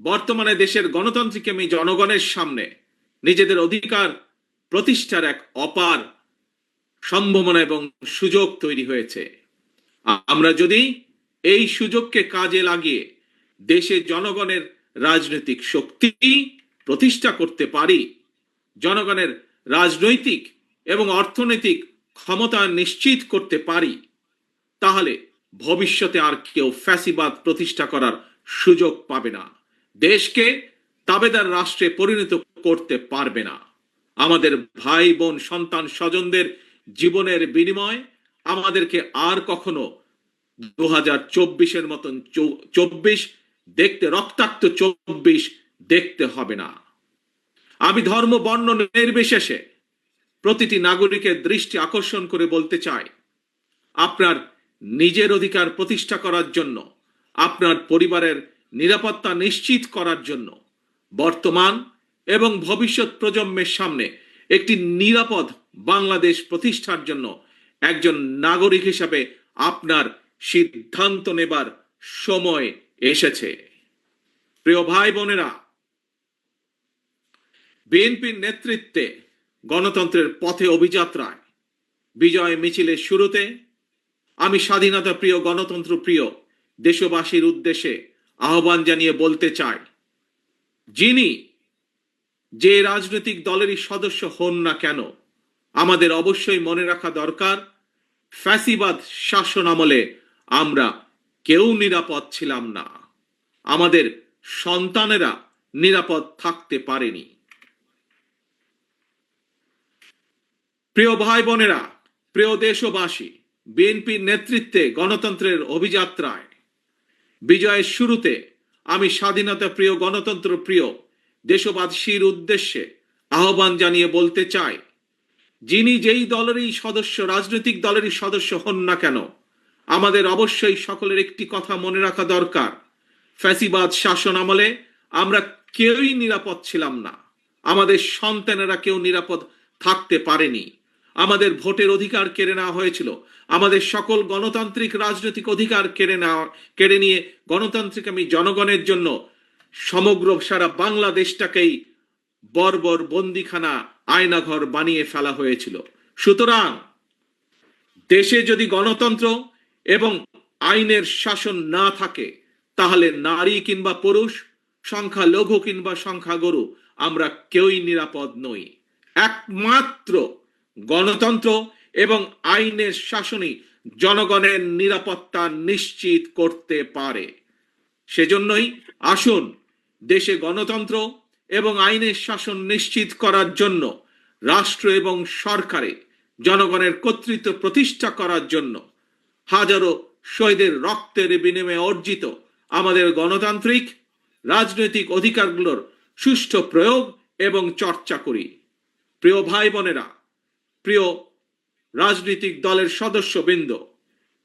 বর্তমানে দেশের গণতান্ত্রিক আমি জনগণের সামনে নিজেদের অধিকার প্রতিষ্ঠার এক অপার সম্ভাবনা এবং সুযোগ তৈরি হয়েছে। আমরা যদি এই সুযোগকে কাজে লাগিয়ে দেশে জনগণের রাজনৈতিক শক্তি প্রতিষ্ঠা করতে পারি, জনগণের রাজনৈতিক এবং অর্থনৈতিক ক্ষমতা নিশ্চিত করতে পারি, তাহলে ভবিষ্যতে আর কেউ ফ্যাসিবাদ প্রতিষ্ঠা করার সুযোগ পাবে না। দেশকে তাবেদার রাষ্ট্রে পরিণত করতে পারবে না। আমাদের ভাই বোন, সন্তান, স্বজনদের জীবনের বিনিময় আমাদেরকে আর কখনো দু হাজার চব্বিশের মতন চব্বিশ দেখতে, রক্তাক্ত চব্বিশ দেখতে হবে না। আমি ধর্ম, বর্ণ, নির্বিশেষে প্রতিটি নাগরিকের দৃষ্টি আকর্ষণ করে বলতে চাই, আপনার নিজের অধিকার প্রতিষ্ঠা করার জন্য, আপনার পরিবারের নিরাপত্তা নিশ্চিত করার জন্য বর্তমান এবং ভবিষ্যৎ প্রজন্মের সামনে একটি নিরাপদ বাংলাদেশ প্রতিষ্ঠার জন্য একজন নাগরিক হিসাবে আপনার সিদ্ধান্ত নেবার সময় এসেছে। প্রিয় ভাই বোনেরা, বিএনপির নেতৃত্বে গণতন্ত্রের পথে অভিযাত্রায় বিজয় মিছিলের শুরুতে আমি স্বাধীনতা প্রিয়, গণতন্ত্র প্রিয় দেশবাসীর উদ্দেশ্যে আহ্বান জানিয়ে বলতে চাই যিনি যে রাজনৈতিক দলেরই সদস্য হন না কেন, আমাদের অবশ্যই মনে রাখা দরকার, ফ্যাসিবাদ শাসন আমলে আমরা কেউ নিরাপদ ছিলাম না। আমাদের সন্তানেরা নিরাপদ থাকতে পারেনি। প্রিয় ভাই বোনেরা প্রিয় দেশবাসী, বিএনপির নেতৃত্বে গণতন্ত্রের অভিযাত্রায় বিজয়ের শুরুতে আমি স্বাধীনতা প্রিয়, গণতন্ত্র প্রিয়, দেশবাসীর উদ্দেশ্যে আহ্বান জানিয়ে বলতে চাই, যিনি যেই দলেরই সদস্য, রাজনৈতিক দলেরই সদস্য হন না কেন, আমাদের অবশ্যই সকলের একটি কথা মনে রাখা দরকার। ফ্যাসিবাদ শাসন আমলে আমরা কেউই নিরাপদ ছিলাম না। আমাদের সন্তানেরা কেউ নিরাপদ থাকতে পারেনি। আমাদের ভোটের অধিকার কেড়ে নেওয়া হয়েছিল। আমাদের সকল গণতান্ত্রিক রাজনৈতিক অধিকার কেড়ে নেওয়া, কেড়ে নিয়ে গণতান্ত্রিক আমি জনগণের জন্য সমগ্র সারা বাংলাদেশটাকেই বর্বর বন্দিখানা আয়নাঘর বানিয়ে ফেলা হয়েছিল। সুতরাং দেশে যদি গণতন্ত্র এবং আইনের শাসন না থাকে, তাহলে নারী কিংবা পুরুষ সংখ্যা লঘু কিংবা সংখ্যা গরু আমরা কেউই নিরাপদ নই। একমাত্র গণতন্ত্র এবং আইনের শাসনই জনগণের নিরাপত্তা নিশ্চিত করতে পারে। সেজন্যই আসুন দেশে গণতন্ত্র এবং আইনের শাসন নিশ্চিত করার জন্য, রাষ্ট্র এবং সরকারে জনগণের কর্তৃত্ব প্রতিষ্ঠা করার জন্য হাজারো শহীদের রক্তের বিনিময়ে অর্জিত আমাদের গণতান্ত্রিক, রাজনৈতিক অধিকারগুলোর সুষ্ঠু প্রয়োগ এবং চর্চা করি। প্রিয় ভাই বোনেরা প্রিয় রাজনৈতিক দলের সদস্যবৃন্দ,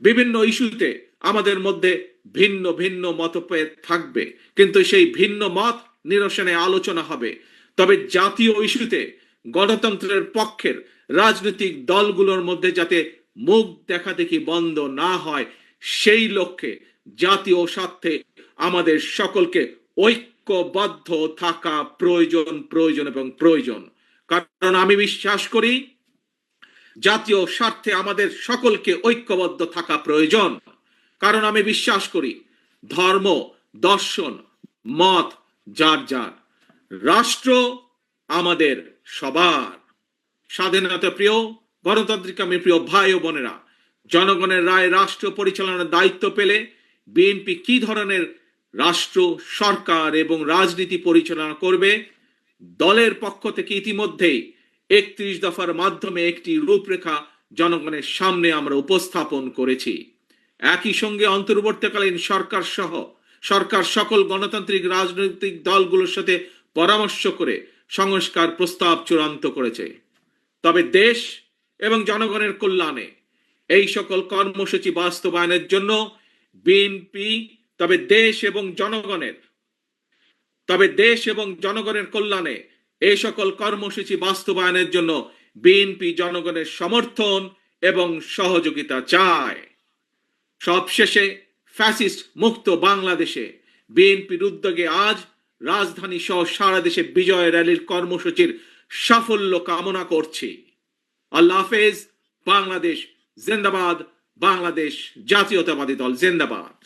বিভিন্ন ইস্যুতে আমাদের মধ্যে ভিন্ন ভিন্ন মতভেদ থাকবে, কিন্তু সেই ভিন্ন মত নিরসনে আলোচনা হবে। তবে জাতীয় ইস্যুতে গণতন্ত্রের পক্ষের রাজনৈতিক দলগুলোর মধ্যে যাতে মুখ দেখা দেখি বন্ধ না হয়, সেই লক্ষ্যে জাতীয় স্বার্থে আমাদের সকলকে ঐক্যবদ্ধ থাকা প্রয়োজন প্রয়োজন এবং প্রয়োজন। কারণ আমি বিশ্বাস করি জাতীয় স্বার্থে আমাদের সকলকে ঐক্যবদ্ধ থাকা প্রয়োজন। কারণ আমি বিশ্বাস করি, ধর্ম, দর্শন, মত, যার যার, রাষ্ট্র আমাদের সবার। স্বাধীনতা প্রিয়, গণতান্ত্রিক আমি প্রিয় ভাই ও বোনেরা, জনগণের রায় রাষ্ট্র পরিচালনার দায়িত্ব পেলে বিএনপি কি ধরনের রাষ্ট্র, সরকার এবং রাজনীতি পরিচালনা করবে, দলের পক্ষ থেকে ইতিমধ্যেই একত্রিশ দফার মাধ্যমে একটি রূপরেখা জনগণের সামনে আমরা উপস্থাপন করেছি। একই সঙ্গে অন্তর্বর্তীকালীন সরকার সহ সরকার সকল গণতান্ত্রিক রাজনৈতিক দলগুলোর সাথে পরামর্শ করে সংস্কার প্রস্তাব চূড়ান্ত করেছে। তবে দেশ এবং জনগণের কল্যাণে এই সকল কর্মসূচি বাস্তবায়নের জন্য বিএনপি তবে দেশ এবং জনগণের, তবে দেশ এবং জনগণের কল্যাণে এই সকল কর্মসূচি বাস্তবায়নের জন্য বিএনপি জনগণের সমর্থন এবং সহযোগিতা চায়। সবশেষে ফ্যাসিস্ট মুক্ত বাংলাদেশে বিএনপির উদ্যোগে আজ রাজধানী সহ সারা দেশে বিজয় র্যালির কর্মসূচির সাফল্য কামনা করছি। আল্লাহ হাফেজ, বাংলাদেশ জিন্দাবাদ, বাংলাদেশ জাতীয়তাবাদী দল জিন্দাবাদ।